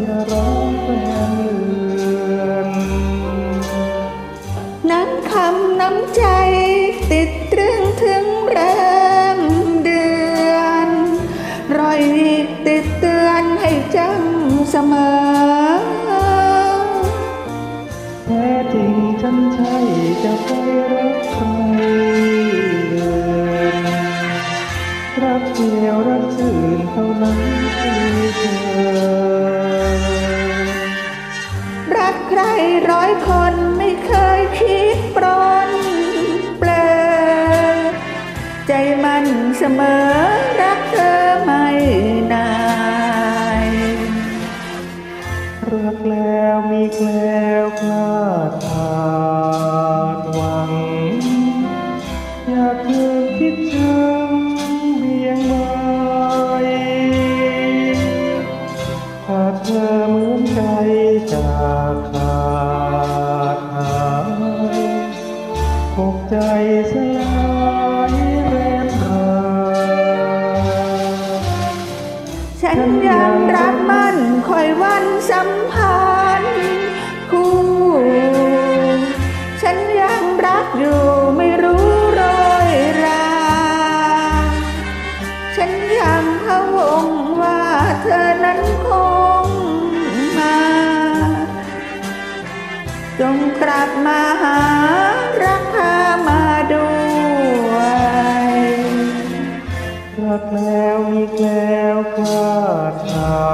อย่าร้องแฟนเลือนน้ำคำน้ำใจ ติดตรึงถึงแรมเดือนรอยติดเตือนให้จำเสมอ แท้จริงฉันใช่จะไปรักใครเดินรักเดียวรักชื่นเท่านั้น ใครร้อยคนไม่เคยคิดปรนเปลอใจมันเสมอรักเธอไม่นายรักแล้วมีแล้วคลาดขาดหวัง อยากเธอคิดถึงเบียงม้ ขาดเธอเหมือนใจจากขาดหายตกใจสลายแรงราฉันยังรักมันคอยวันสัมพันธ์คู่ ฉันยังรักอยู่ไม่รู้โรยรา ฉันยังพะวงว่าเธอนั้นคง ลับมาหารักพามาด้วยรักแล้วมีแล้วคลาดทา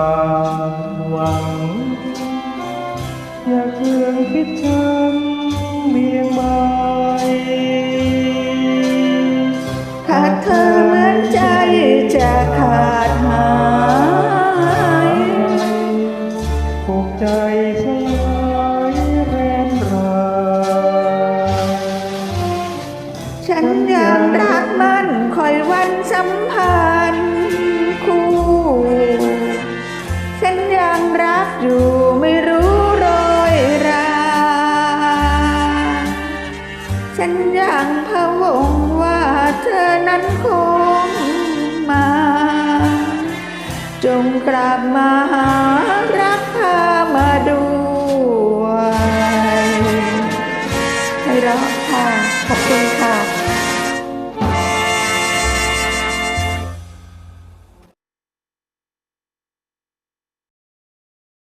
งหวัง อยากเคืองคิดถึงเบียงไม้ข มพันธ์คู่ ฉันยังรักอยู่ไม่รู้โรยรา ฉันยังพะวงว่าเธอนั้นคงมา จงกลับมาหารักพามาดู